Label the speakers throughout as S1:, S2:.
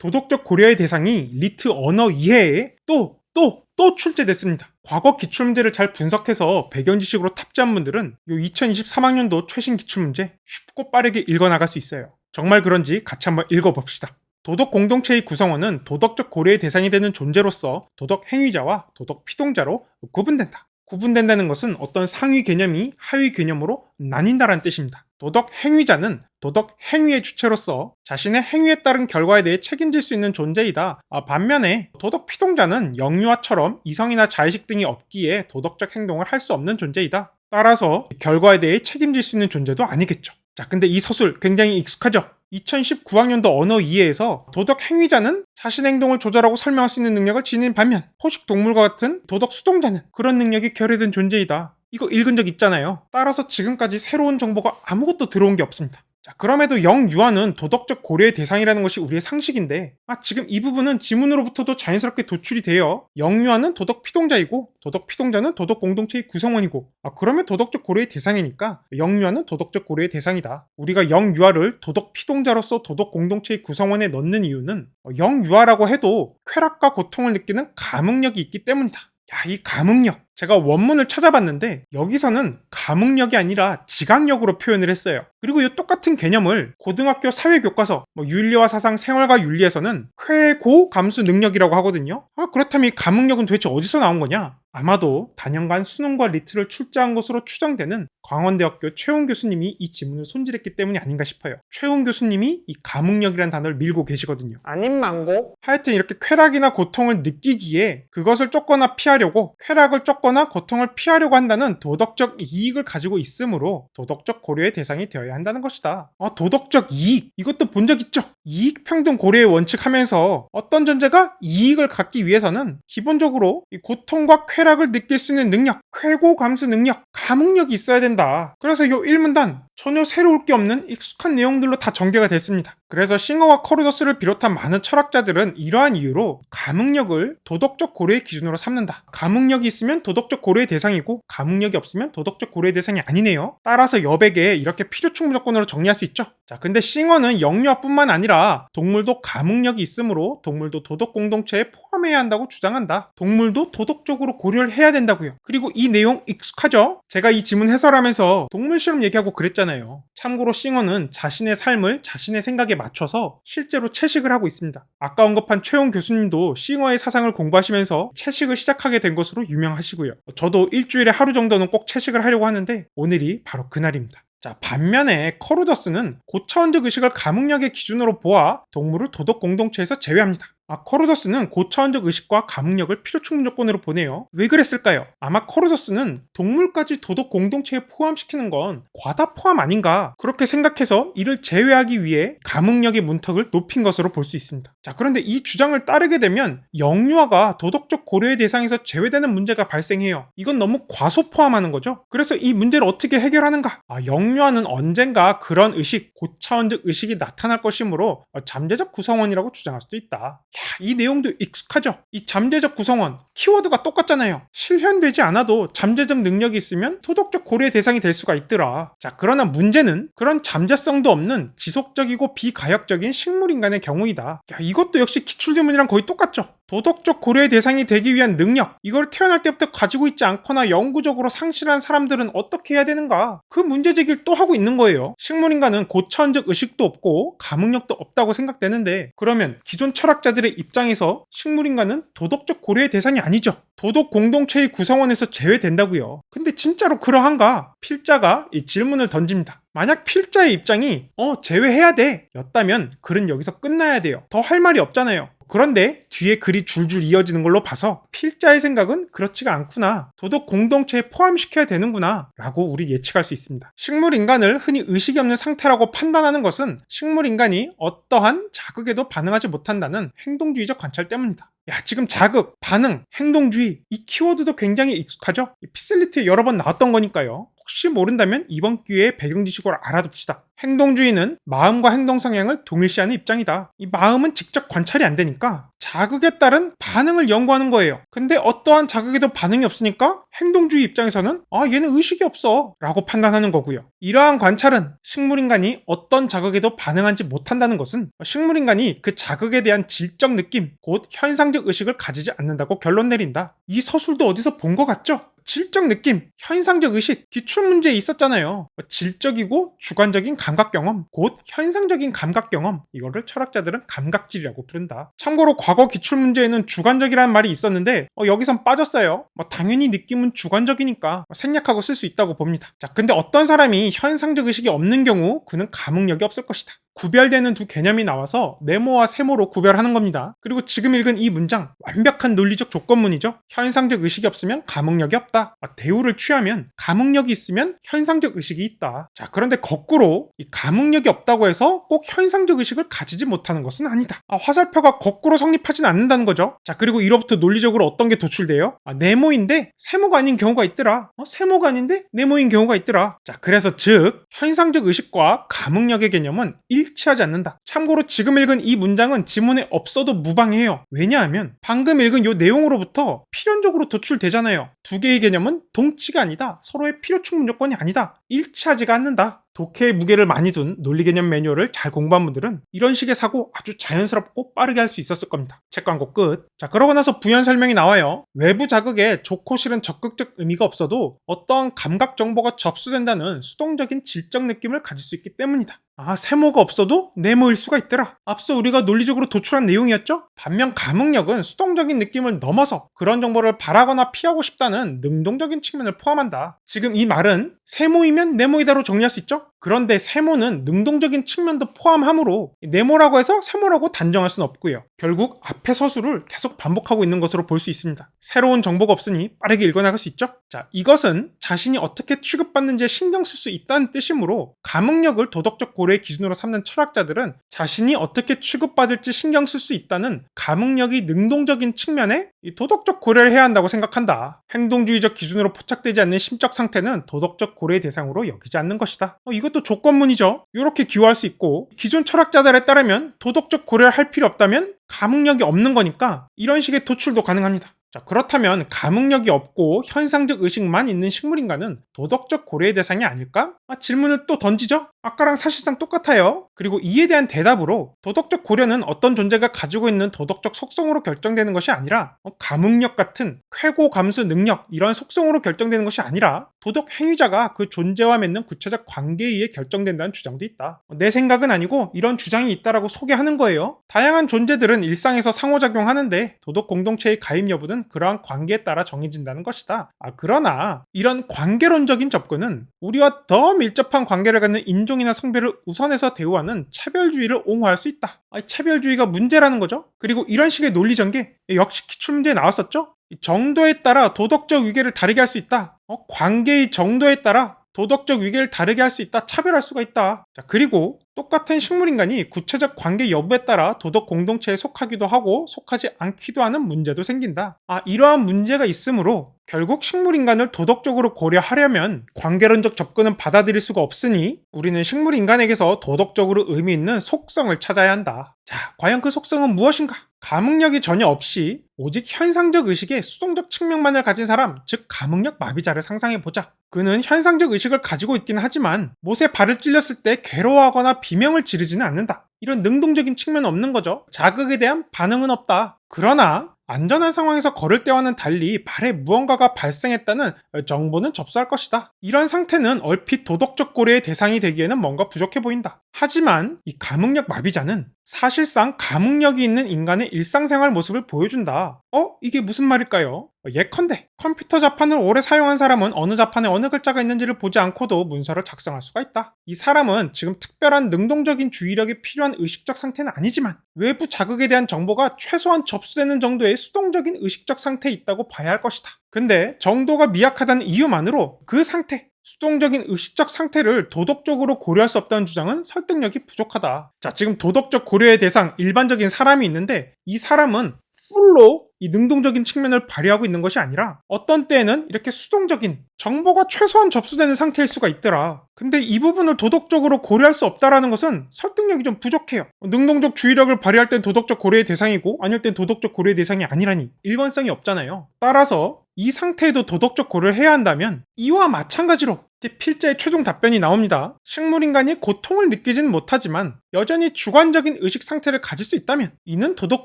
S1: 도덕적 고려의 대상이 리트 언어 이해에 또, 또, 또 출제됐습니다. 과거 기출문제를 잘 분석해서 배경 지식으로 탑재한 분들은 요 2023학년도 최신 기출문제 쉽고 빠르게 읽어나갈 수 있어요. 정말 그런지 같이 한번 읽어봅시다. 도덕 공동체의 구성원은 도덕적 고려의 대상이 되는 존재로서 도덕 행위자와 도덕 피동자로 구분된다. 구분된다는 것은 어떤 상위 개념이 하위 개념으로 나뉜다라는 뜻입니다. 도덕 행위자는 도덕 행위의 주체로서 자신의 행위에 따른 결과에 대해 책임질 수 있는 존재이다. 아, 반면에 도덕 피동자는 영유아처럼 이성이나 자의식 등이 없기에 도덕적 행동을 할 수 없는 존재이다. 따라서 결과에 대해 책임질 수 있는 존재도 아니겠죠. 자, 근데 이 서술 굉장히 익숙하죠? 2019학년도 언어 이해에서 도덕 행위자는 자신 행동을 조절하고 설명할 수 있는 능력을 지닌 반면 포식 동물과 같은 도덕 수동자는 그런 능력이 결여된 존재이다. 이거 읽은 적 있잖아요. 따라서 지금까지 새로운 정보가 아무것도 들어온 게 없습니다. 자, 그럼에도 영유아는 도덕적 고려의 대상이라는 것이 우리의 상식인데, 아, 지금 이 부분은 지문으로부터도 자연스럽게 도출이 돼요. 영유아는 도덕 피동자이고, 도덕 피동자는 도덕 공동체의 구성원이고, 아, 그러면 도덕적 고려의 대상이니까, 영유아는 도덕적 고려의 대상이다. 우리가 영유아를 도덕 피동자로서 도덕 공동체의 구성원에 넣는 이유는, 어, 영유아라고 해도 쾌락과 고통을 느끼는 감흥력이 있기 때문이다. 야, 이 감흥력. 제가 원문을 찾아봤는데 여기서는 감흥력이 아니라 지각력으로 표현을 했어요. 그리고 이 똑같은 개념을 고등학교 사회교과서, 뭐 윤리와 사상, 생활과 윤리에서는 쾌고 감수 능력이라고 하거든요. 아, 그렇다면 이 감흥력은 도대체 어디서 나온 거냐? 아마도 단연간 수능과 리트를 출제한 것으로 추정되는 광원대학교 최훈 교수님이 이 지문을 손질했기 때문이 아닌가 싶어요. 최훈 교수님이 이 감흥력이라는 단어를 밀고 계시거든요.
S2: 아님 망고?
S1: 하여튼 이렇게 쾌락이나 고통을 느끼기에 그것을 쫓거나 피하려고 쾌락을 쫓거나 고통을 피하려고 한다는 도덕적 이익을 가지고 있으므로 도덕적 고려의 대상이 되어야 한다는 것이다. 아, 도덕적 이익 이것도 본 적 있죠? 이익 평등 고려의 원칙 하면서 어떤 존재가 이익을 갖기 위해서는 기본적으로 이 고통과 쾌 락을 느낄 수 있는 능력, 쾌고 감수 능력, 감흥력이 있어야 된다. 그래서 이 1문단 전혀 새로울 게 없는 익숙한 내용들로 다 전개가 됐습니다. 그래서 싱어와 커루더스를 비롯한 많은 철학자들은 이러한 이유로 감흥력을 도덕적 고려의 기준으로 삼는다. 감흥력이 있으면 도덕적 고려의 대상이고 감흥력이 없으면 도덕적 고려의 대상이 아니네요. 따라서 여백에 이렇게 필요충 무조건으로 정리할 수 있죠. 자, 근데 싱어는 영유아뿐만 아니라 동물도 감흥력이 있으므로 동물도 도덕 공동체에 포함해야 한다고 주장한다. 동물도 도덕적으로 고려를 해야 된다고요. 그리고 이 내용 익숙하죠? 제가 이 지문 해설하면서 동물 실험 얘기하고 그랬잖아요. 참고로 싱어는 자신의 삶을 자신의 생각에 맞춰서 실제로 채식을 하고 있습니다. 아까 언급한 최용 교수님도 싱어의 사상을 공부하시면서 채식을 시작하게 된 것으로 유명하시고요. 저도 일주일에 하루 정도는 꼭 채식을 하려고 하는데 오늘이 바로 그날입니다. 자, 반면에 커루더스는 고차원적 의식을 감흥력의 기준으로 보아 동물을 도덕 공동체에서 제외합니다. 아, 커루더스는 고차원적 의식과 감흥력을 필요 충분 조건으로 보네요. 왜 그랬을까요? 아마 커루더스는 동물까지 도덕 공동체에 포함시키는 건 과다 포함 아닌가 그렇게 생각해서 이를 제외하기 위해 감흥력의 문턱을 높인 것으로 볼 수 있습니다. 자, 그런데 이 주장을 따르게 되면 영유아가 도덕적 고려의 대상에서 제외되는 문제가 발생해요. 이건 너무 과소 포함하는 거죠. 그래서 이 문제를 어떻게 해결하는가? 아, 영유아는 언젠가 그런 의식, 고차원적 의식이 나타날 것이므로 어, 잠재적 구성원이라고 주장할 수도 있다. 야, 이 내용도 익숙하죠? 이 잠재적 구성원, 키워드가 똑같잖아요. 실현되지 않아도 잠재적 능력이 있으면 도덕적 고려의 대상이 될 수가 있더라. 자, 그러나 문제는 그런 잠재성도 없는 지속적이고 비가역적인 식물 인간의 경우이다. 야, 이것도 역시 기출 지문이랑 거의 똑같죠? 도덕적 고려의 대상이 되기 위한 능력, 이걸 태어날 때부터 가지고 있지 않거나 영구적으로 상실한 사람들은 어떻게 해야 되는가? 그 문제 제기를 또 하고 있는 거예요. 식물인간은 고차원적 의식도 없고 감흥력도 없다고 생각되는데, 그러면 기존 철학자들의 입장에서 식물인간은 도덕적 고려의 대상이 아니죠. 도덕 공동체의 구성원에서 제외된다고요. 근데 진짜로 그러한가? 필자가 이 질문을 던집니다. 만약 필자의 입장이 어 제외해야 돼 였다면 글은 여기서 끝나야 돼요. 더 할 말이 없잖아요. 그런데 뒤에 글이 줄줄 이어지는 걸로 봐서 필자의 생각은 그렇지가 않구나. 도덕 공동체에 포함시켜야 되는구나. 라고 우리 예측할 수 있습니다. 식물 인간을 흔히 의식이 없는 상태라고 판단하는 것은 식물 인간이 어떠한 자극에도 반응하지 못한다는 행동주의적 관찰 때문이다. 야, 지금 자극, 반응, 행동주의, 이 키워드도 굉장히 익숙하죠? 이 피셀리트에 여러 번 나왔던 거니까요. 혹시 모른다면 이번 기회에 배경 지식으로 알아둡시다. 행동주의는 마음과 행동 성향을 동일시하는 입장이다. 이 마음은 직접 관찰이 안 되니까 자극에 따른 반응을 연구하는 거예요. 근데 어떠한 자극에도 반응이 없으니까 행동주의 입장에서는 아 얘는 의식이 없어 라고 판단하는 거고요. 이러한 관찰은 식물인간이 어떤 자극에도 반응하지 못한다는 것은 식물인간이 그 자극에 대한 질적 느낌, 곧 현상적 의식을 가지지 않는다고 결론 내린다. 이 서술도 어디서 본 것 같죠? 질적 느낌, 현상적 의식, 기출 문제에 있었잖아요. 질적이고 주관적인 감각 경험, 곧 현상적인 감각 경험. 이거를 철학자들은 감각질이라고 부른다. 참고로 과거 기출 문제에는 주관적이라는 말이 있었는데 어, 여기선 빠졌어요. 뭐 당연히 느낌 은 주관적이니까 생략하고 쓸 수 있다고 봅니다. 자, 근데 어떤 사람이 현상적 의식이 없는 경우 그는 감흥력이 없을 것이다. 구별되는 두 개념이 나와서 네모와 세모로 구별하는 겁니다. 그리고 지금 읽은 이 문장 완벽한 논리적 조건문이죠. 현상적 의식이 없으면 감흥력이 없다. 아, 대우를 취하면 감흥력이 있으면 현상적 의식이 있다. 자, 그런데 거꾸로 이 감흥력이 없다고 해서 꼭 현상적 의식을 가지지 못하는 것은 아니다. 아, 화살표가 거꾸로 성립하진 않는다는 거죠. 자, 그리고 이로부터 논리적으로 어떤 게 도출돼요? 아, 네모인데 세모가 아닌 경우가 있더라. 어, 세모가 아닌데 네모인 경우가 있더라. 자, 그래서 즉 현상적 의식과 감흥력의 개념은 일 치하지 않는다. 참고로 지금 읽은 이 문장은 지문에 없어도 무방해요. 왜냐하면 방금 읽은 이 내용으로부터 필연적으로 도출되잖아요. 두 개의 개념은 동치가 아니다. 서로의 필요 충분 조건이 아니다. 일치하지가 않는다. 독해의 무게를 많이 둔 논리 개념 매뉴얼을 잘 공부한 분들은 이런 식의 사고 아주 자연스럽고 빠르게 할 수 있었을 겁니다. 책 광고 끝. 자, 그러고 나서 부연 설명이 나와요. 외부 자극에 좋고 싫은 적극적 의미가 없어도 어떠한 감각 정보가 접수된다는 수동적인 질적 느낌을 가질 수 있기 때문이다. 아, 세모가 없어도 네모일 수가 있더라. 앞서 우리가 논리적으로 도출한 내용이었죠? 반면 감흥력은 수동적인 느낌을 넘어서 그런 정보를 바라거나 피하고 싶다는 능동적인 측면을 포함한다. 지금 이 말은 세모이면 네모이다로 정리할 수 있죠? 그런데 세모는 능동적인 측면도 포함하므로 네모라고 해서 세모라고 단정할 수는 없고요. 결국 앞의 서술을 계속 반복하고 있는 것으로 볼 수 있습니다. 새로운 정보가 없으니 빠르게 읽어나갈 수 있죠? 자, 이것은 자신이 어떻게 취급받는지에 신경 쓸 수 있다는 뜻이므로 감흥력을 도덕적 고려의 기준으로 삼는 철학자들은 자신이 어떻게 취급받을지 신경 쓸 수 있다는 감흥력이 능동적인 측면에 도덕적 고려를 해야 한다고 생각한다. 행동주의적 기준으로 포착되지 않는 심적 상태는 도덕적 고려의 대상으로 여기지 않는 것이다. 어, 이것 도 조건문이죠. 이렇게 기호할 수 있고 기존 철학자들에 따르면 도덕적 고려를 할 필요 없다면 감흥력이 없는 거니까 이런 식의 도출도 가능합니다. 자, 그렇다면 감흥력이 없고 현상적 의식만 있는 식물인간은 도덕적 고려의 대상이 아닐까? 아, 질문을 또 던지죠? 아까랑 사실상 똑같아요. 그리고 이에 대한 대답으로 도덕적 고려는 어떤 존재가 가지고 있는 도덕적 속성으로 결정되는 것이 아니라 어, 감흥력 같은 쾌고 감수 능력 이런 속성으로 결정되는 것이 아니라 도덕 행위자가 그 존재와 맺는 구체적 관계에 의해 결정된다는 주장도 있다. 어, 내 생각은 아니고 이런 주장이 있다라고 소개하는 거예요. 다양한 존재들은 일상에서 상호작용하는데 도덕 공동체의 가입 여부는 그러한 관계에 따라 정해진다는 것이다. 아, 그러나 이런 관계론적인 접근은 우리와 더 밀접한 관계를 갖는 인종 이나 성별을 우선해서 대우하는 차별주의를 옹호할 수 있다. 아, 차별주의가 문제라는 거죠. 그리고 이런 식의 논리 전개 역시 기출문제에 나왔었죠. 정도에 따라 도덕적 위계를 다르게 할 수 있다. 어, 관계의 정도에 따라 도덕적 위계를 다르게 할 수 있다. 차별할 수가 있다. 자, 그리고 똑같은 식물인간이 구체적 관계 여부에 따라 도덕 공동체에 속하기도 하고 속하지 않기도 하는 문제도 생긴다. 아, 이러한 문제가 있으므로 결국 식물인간을 도덕적으로 고려하려면 관계론적 접근은 받아들일 수가 없으니 우리는 식물인간에게서 도덕적으로 의미 있는 속성을 찾아야 한다. 자, 과연 그 속성은 무엇인가? 감흥력이 전혀 없이 오직 현상적 의식의 수동적 측면만을 가진 사람, 즉 감흥력 마비자를 상상해 보자. 그는 현상적 의식을 가지고 있긴 하지만 못에 발을 찔렸을 때 괴로워하거나 비명을 지르지는 않는다. 이런 능동적인 측면은 없는 거죠. 자극에 대한 반응은 없다. 그러나 안전한 상황에서 걸을 때와는 달리 발에 무언가가 발생했다는 정보는 접수할 것이다. 이런 상태는 얼핏 도덕적 고려의 대상이 되기에는 뭔가 부족해 보인다. 하지만 이 감흥력 마비자는 사실상 감흥력이 있는 인간의 일상생활 모습을 보여준다. 어? 이게 무슨 말일까요? 예컨대 컴퓨터 자판을 오래 사용한 사람은 어느 자판에 어느 글자가 있는지를 보지 않고도 문서를 작성할 수가 있다. 이 사람은 지금 특별한 능동적인 주의력이 필요한 의식적 상태는 아니지만 외부 자극에 대한 정보가 최소한 접수되는 정도의 수동적인 의식적 상태에 있다고 봐야 할 것이다. 근데 정도가 미약하다는 이유만으로 그 상태, 수동적인 의식적 상태를 도덕적으로 고려할 수 없다는 주장은 설득력이 부족하다. 자, 지금 도덕적 고려의 대상 일반적인 사람이 있는데 이 사람은 풀로 이 능동적인 측면을 발휘하고 있는 것이 아니라 어떤 때에는 이렇게 수동적인 정보가 최소한 접수되는 상태일 수가 있더라. 근데 이 부분을 도덕적으로 고려할 수 없다라는 것은 설득력이 좀 부족해요. 능동적 주의력을 발휘할 땐 도덕적 고려의 대상이고 아닐 땐 도덕적 고려의 대상이 아니라니 일관성이 없잖아요. 따라서 이 상태에도 도덕적 고려를 해야 한다면 이와 마찬가지로 필자의 최종 답변이 나옵니다. 식물인간이 고통을 느끼지는 못하지만 여전히 주관적인 의식 상태를 가질 수 있다면 이는 도덕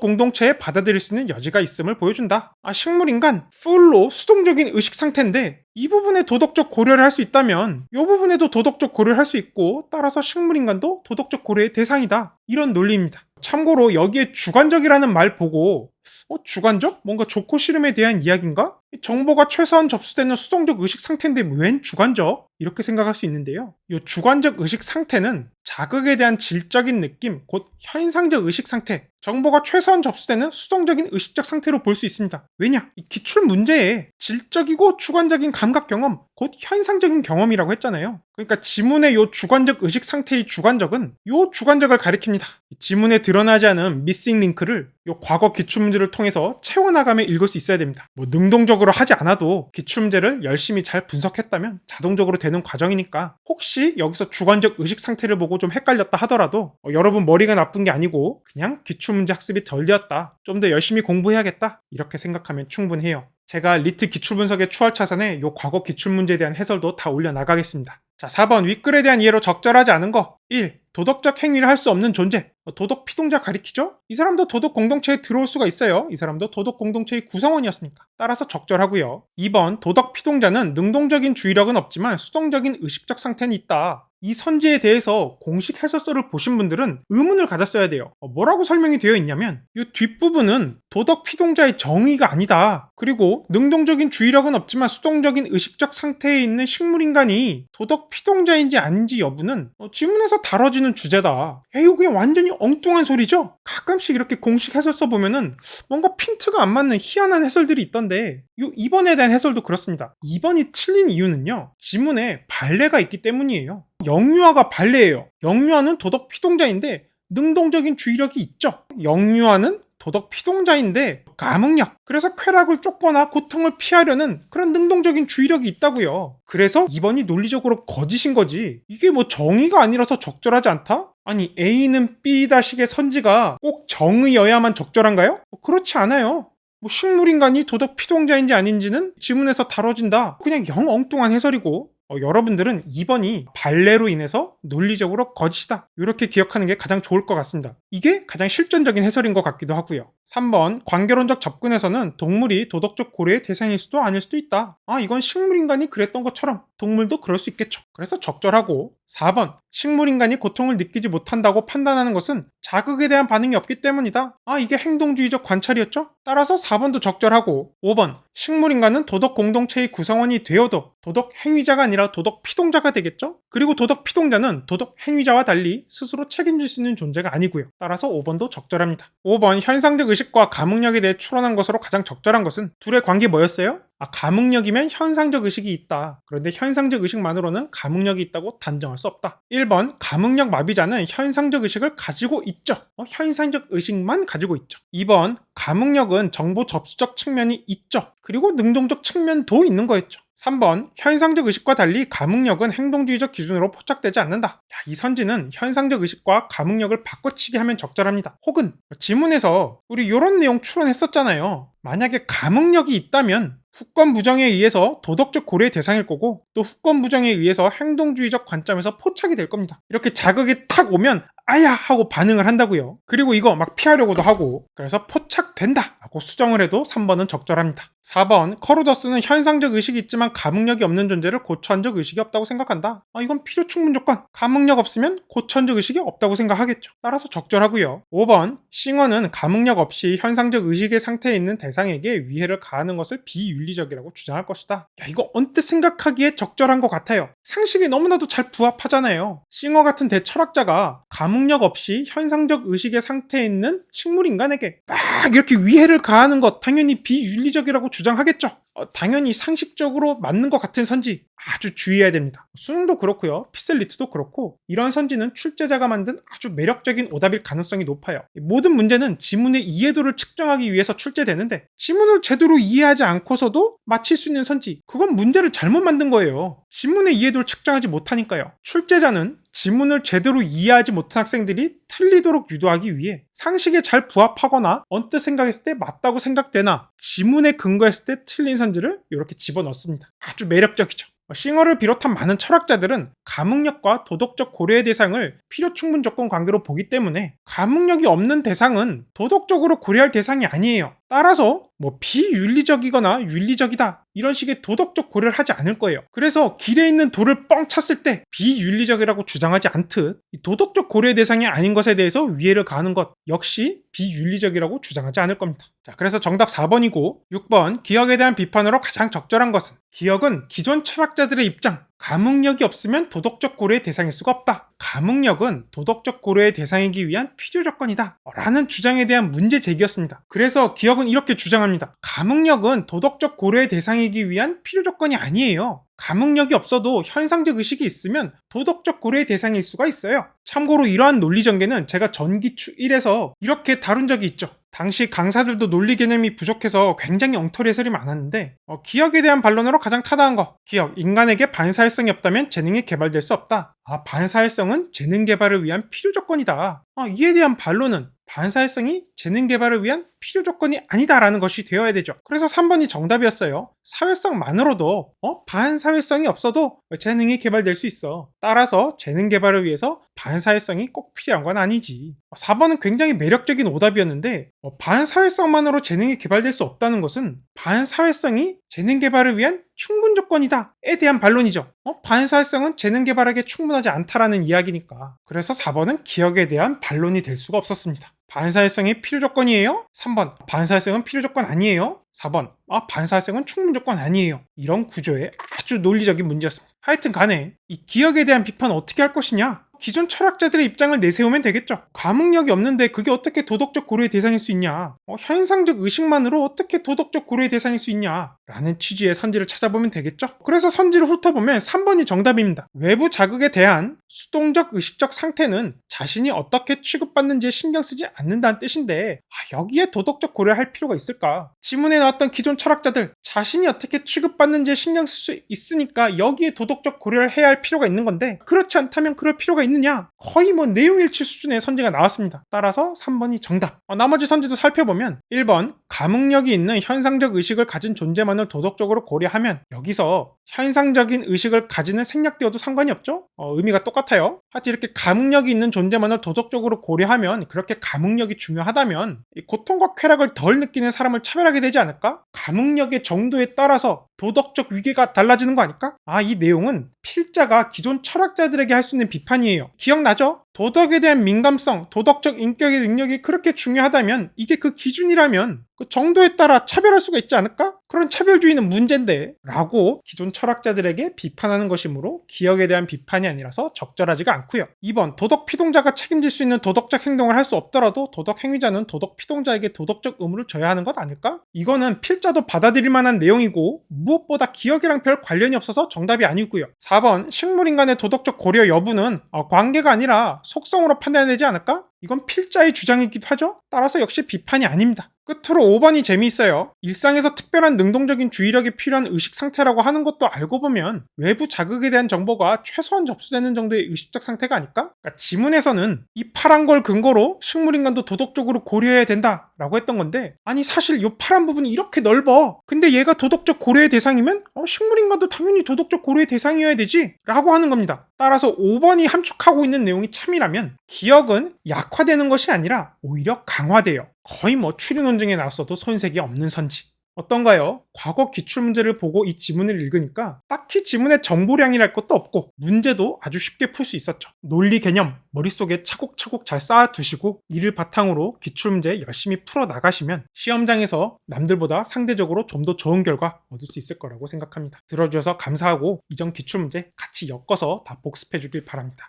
S1: 공동체에 받아들일 수 있는 여지가 있음을 보여준다. 아 식물인간 풀로 수동적인 의식 상태인데 이 부분에 도덕적 고려를 할 수 있다면 이 부분에도 도덕적 고려를 할 수 있고 따라서 식물인간도 도덕적 고려의 대상이다. 이런 논리입니다. 참고로 여기에 주관적이라는 말 보고 어, 주관적? 뭔가 좋고 싫음에 대한 이야기인가? 정보가 최소한 접수되는 수동적 의식 상태인데 웬 주관적? 이렇게 생각할 수 있는데요. 이 주관적 의식 상태는 자극에 대한 질적인 느낌, 곧 현상적 의식 상태, 정보가 최소한 접수되는 수동적인 의식적 상태로 볼 수 있습니다. 왜냐? 이 기출 문제에 질적이고 주관적인 감각 경험, 곧 현상적인 경험이라고 했잖아요. 그러니까 지문의 요 주관적 의식 상태의 주관적은 요 주관적을 가리킵니다. 지문에 드러나지 않은 미싱 링크를 요 과거 기출문제를 통해서 채워나가며 읽을 수 있어야 됩니다. 뭐 능동적으로 하지 않아도 기출문제를 열심히 잘 분석했다면 자동적으로 되는 과정이니까 혹시 여기서 주관적 의식 상태를 보고 좀 헷갈렸다 하더라도 어, 여러분 머리가 나쁜 게 아니고 그냥 기출문제 학습이 덜 되었다. 좀 더 열심히 공부해야겠다. 이렇게 생각하면 충분해요. 제가 리트 기출분석의 추월차선에 요 과거 기출문제에 대한 해설도 다 올려나가겠습니다. 자, 4번 윗글에 대한 이해로 적절하지 않은 거 1. 도덕적 행위를 할 수 없는 존재 어, 도덕 피동자 가리키죠? 이 사람도 도덕 공동체에 들어올 수가 있어요. 이 사람도 도덕 공동체의 구성원이었으니까. 따라서 적절하고요. 2번 도덕 피동자는 능동적인 주의력은 없지만 수동적인 의식적 상태는 있다. 이 선지에 대해서 공식 해설서를 보신 분들은 의문을 가졌어야 돼요. 어, 뭐라고 설명이 되어 있냐면 이 뒷부분은 도덕 피동자의 정의가 아니다. 그리고 능동적인 주의력은 없지만 수동적인 의식적 상태에 있는 식물인간이 도덕 피동자인지 아닌지 여부는 어, 지문에서 다뤄지는 주제다. 야, 이거 그냥 완전히 엉뚱한 소리죠? 가끔씩 이렇게 공식 해설서 보면은 뭔가 핀트가 안 맞는 희한한 해설들이 있던데 이 2번에 대한 해설도 그렇습니다. 2번이 틀린 이유는요. 지문에 발레가 있기 때문이에요. 영유아가 발레예요. 영유아는 도덕 피동자인데 능동적인 주의력이 있죠. 영유아는 도덕 피동자인데 감흥력 그래서 쾌락을 쫓거나 고통을 피하려는 그런 능동적인 주의력이 있다고요. 그래서 이번이 논리적으로 거짓인 거지. 이게 뭐 정의가 아니라서 적절하지 않다? 아니 A는 B다식의 선지가 꼭 정의여야만 적절한가요? 뭐 그렇지 않아요. 뭐 식물인간이 도덕 피동자인지 아닌지는 지문에서 다뤄진다. 그냥 영 엉뚱한 해설이고 어, 여러분들은 2번이 발레로 인해서 논리적으로 거짓이다. 이렇게 기억하는 게 가장 좋을 것 같습니다. 이게 가장 실전적인 해설인 것 같기도 하고요. 3번 관계론적 접근에서는 동물이 도덕적 고려의 대상일 수도 아닐 수도 있다. 아 이건 식물인간이 그랬던 것처럼 동물도 그럴 수 있겠죠. 그래서 적절하고 4번 식물인간이 고통을 느끼지 못한다고 판단하는 것은 자극에 대한 반응이 없기 때문이다. 아 이게 행동주의적 관찰이었죠? 따라서 4번도 적절하고 5번 식물인간은 도덕 공동체의 구성원이 되어도 도덕 행위자가 아니라 도덕 피동자가 되겠죠? 그리고 도덕 피동자는 도덕 행위자와 달리 스스로 책임질 수 있는 존재가 아니고요. 따라서 5번도 적절합니다. 5번 현상적 의식과 감흥력에 대해 추론한 것으로 가장 적절한 것은 둘의 관계 뭐였어요? 아, 감흥력이면 현상적 의식이 있다. 그런데 현상적 의식만으로는 감흥력이 있다고 단정할 수 없다. 1번, 감흥력 마비자는 현상적 의식을 가지고 있죠. 어, 현상적 의식만 가지고 있죠. 2번, 감흥력은 정보 접수적 측면이 있죠. 그리고 능동적 측면도 있는 거였죠. 3번 현상적 의식과 달리 감흥력은 행동주의적 기준으로 포착되지 않는다. 야, 이 선지는 현상적 의식과 감흥력을 바꿔치기 하면 적절합니다. 혹은 지문에서 우리 이런 내용 추론했었잖아요. 만약에 감흥력이 있다면 후권 부정에 의해서 도덕적 고려의 대상일 거고 또 후권 부정에 의해서 행동주의적 관점에서 포착이 될 겁니다. 이렇게 자극이 탁 오면 아야 하고 반응을 한다고요. 그리고 이거 막 피하려고도 하고 그래서 포착된다 라고 수정을 해도 3번은 적절합니다. 4번 커루더스는 현상적 의식이 있지만 감흥력이 없는 존재를 고천적 의식이 없다고 생각한다. 아 이건 필요 충분 조건. 감흥력 없으면 고천적 의식이 없다고 생각하겠죠. 따라서 적절하고요. 5번 싱어는 감흥력 없이 현상적 의식의 상태에 있는 대상에게 위해를 가하는 것을 비윤리적이라고 주장할 것이다. 야 이거 언뜻 생각하기에 적절한 것 같아요. 상식이 너무나도 잘 부합하잖아요. 싱어 같은 대철학자가 감흥력 없이 현상적 의식의 상태에 있는 식물 인간에게 막 이렇게 위해를 가하는 것 당연히 비윤리적이라고 주장하겠죠. 어, 당연히 상식적으로 맞는 것 같은 선지 아주 주의해야 됩니다. 수능도 그렇고요. 피셀리트도 그렇고 이런 선지는 출제자가 만든 아주 매력적인 오답일 가능성이 높아요. 모든 문제는 지문의 이해도를 측정하기 위해서 출제되는데 지문을 제대로 이해하지 않고서도 맞힐 수 있는 선지 그건 문제를 잘못 만든 거예요. 지문의 이해도를 측정하지 못하니까요. 출제자는 지문을 제대로 이해하지 못한 학생들이 틀리도록 유도하기 위해 상식에 잘 부합하거나 언뜻 생각했을 때 맞다고 생각되나 지문에 근거했을 때 틀린 선지 를 이렇게 집어넣습니다. 아주 매력적이죠. 싱어를 비롯한 많은 철학자들은 가문력과 도덕적 고려의 대상을 필요 충분 조건 관계로 보기 때문에 가문력이 없는 대상은 도덕적으로 고려할 대상이 아니에요. 따라서 뭐 비윤리적이거나 윤리적이다 이런 식의 도덕적 고려를 하지 않을 거예요. 그래서 길에 있는 돌을 뻥 찼을 때 비윤리적이라고 주장하지 않듯 이 도덕적 고려의 대상이 아닌 것에 대해서 위해를 가하는 것 역시 비윤리적이라고 주장하지 않을 겁니다. 자, 그래서 정답 4번이고 6번 기억에 대한 비판으로 가장 적절한 것은 기억은 기존 철학자들의 입장 가문력이 없으면 도덕적 고려의 대상일 수가 없다. 가문력은 도덕적 고려의 대상이기 위한 필요 조건이다. 라는 주장에 대한 문제 제기였습니다. 그래서 기억은 이렇게 주장합니다. 가문력은 도덕적 고려의 대상이기 위한 필요 조건이 아니에요. 가문력이 없어도 현상적 의식이 있으면 도덕적 고려의 대상일 수가 있어요. 참고로 이러한 논리 전개는 제가 전기추 1에서 이렇게 다룬 적이 있죠. 당시 강사들도 논리 개념이 부족해서 굉장히 엉터리 해설이 많았는데 어, 기억에 대한 반론으로 가장 타당한 거 기억 인간에게 반사회성이 없다면 재능이 개발될 수 없다. 아 반사회성은 재능 개발을 위한 필요 조건이다. 아, 이에 대한 반론은 반사회성이 재능 개발을 위한 필요 조건이 아니다라는 것이 되어야 되죠. 그래서 3번이 정답이었어요. 사회성만으로도 어? 반사회성이 없어도 재능이 개발될 수 있어. 따라서 재능 개발을 위해서 반사회성이 꼭 필요한 건 아니지. 4번은 굉장히 매력적인 오답이었는데 어, 반사회성만으로 재능이 개발될 수 없다는 것은 반사회성이 재능 개발을 위한 충분 조건이다에 대한 반론이죠. 어? 반사회성은 재능 개발에게 충분하지 않다라는 이야기니까. 그래서 4번은 기억에 대한 반론이 될 수가 없었습니다. 반사회성이 필요 조건이에요? 3번. 반사회성은 필요 조건 아니에요? 4번. 아, 반사회성은 충분 조건 아니에요. 이런 구조의 아주 논리적인 문제였습니다. 하여튼 간에 이 기억에 대한 비판 어떻게 할 것이냐? 기존 철학자들의 입장을 내세우면 되겠죠. 과목력이 없는데 그게 어떻게 도덕적 고려의 대상일 수 있냐? 어, 현상적 의식만으로 어떻게 도덕적 고려의 대상일 수 있냐? 라는 취지의 선지를 찾아보면 되겠죠. 그래서 선지를 훑어보면 3번이 정답입니다. 외부 자극에 대한 수동적 의식적 상태는 자신이 어떻게 취급받는지에 신경 쓰지 않는다는 뜻인데 아, 여기에 도덕적 고려를 할 필요가 있을까? 지문에 나왔던 기존 철학자들 자신이 어떻게 취급받는지에 신경 쓸 수 있으니까 여기에 도덕적 고려를 해야 할 필요가 있는 건데 그렇지 않다면 그럴 필요가 있느냐? 거의 뭐 내용일치 수준의 선지가 나왔습니다. 따라서 3번이 정답. 어, 나머지 선지도 살펴보면 1번 가문력이 있는 현상적 의식을 가진 존재만을 도덕적으로 고려하면 여기서 현상적인 의식을 가지는 생략되어도 상관이 없죠? 어, 의미가 똑같아요. 하여튼 이렇게 가문력이 있는 존재만을 도덕적으로 고려하면 그렇게 가문력이 중요하다면 고통과 쾌락을 덜 느끼는 사람을 차별하게 되지 않을까? 가문력의 정도에 따라서 도덕적 위계가 달라지는 거 아닐까? 아, 이 내용은 필자가 기존 철학자들에게 할 수 있는 비판이에요. 기억나죠? 도덕에 대한 민감성, 도덕적 인격의 능력이 그렇게 중요하다면 이게 그 기준이라면 그 정도에 따라 차별할 수가 있지 않을까? 그런 차별주의는 문제인데 라고 기존 철학자들에게 비판하는 것이므로 기억에 대한 비판이 아니라서 적절하지가 않고요. 2번 도덕 피동자가 책임질 수 있는 도덕적 행동을 할 수 없더라도 도덕 행위자는 도덕 피동자에게 도덕적 의무를 져야 하는 것 아닐까? 이거는 필자도 받아들일 만한 내용이고 무엇보다 기억이랑 별 관련이 없어서 정답이 아니고요. 4번 식물인간의 도덕적 고려 여부는 어, 관계가 아니라 속성으로 판단해야 되지 않을까? 이건 필자의 주장이기도 하죠. 따라서 역시 비판이 아닙니다. 끝으로 5번이 재미있어요. 일상에서 특별한 능동적인 주의력이 필요한 의식 상태라고 하는 것도 알고 보면 외부 자극에 대한 정보가 최소한 접수되는 정도의 의식적 상태가 아닐까? 그러니까 지문에서는 이 파란 걸 근거로 식물인간도 도덕적으로 고려해야 된다 라고 했던 건데 아니 사실 이 파란 부분이 이렇게 넓어. 근데 얘가 도덕적 고려의 대상이면 어, 식물인간도 당연히 도덕적 고려의 대상이어야 되지 라고 하는 겁니다. 따라서 5번이 함축하고 있는 내용이 참이라면 기억은 약화 되는 것이 아니라 오히려 강화돼요. 거의 뭐 추리 논증에 나왔어도 손색이 없는 선지. 어떤가요? 과거 기출문제를 보고 이 지문을 읽으니까 딱히 지문의 정보량이랄 것도 없고 문제도 아주 쉽게 풀 수 있었죠. 논리 개념 머릿속에 차곡차곡 잘 쌓아두시고 이를 바탕으로 기출문제 열심히 풀어 나가시면 시험장에서 남들보다 상대적으로 좀 더 좋은 결과 얻을 수 있을 거라고 생각합니다. 들어주셔서 감사하고 이전 기출문제 같이 엮어서 다 복습해 주길 바랍니다.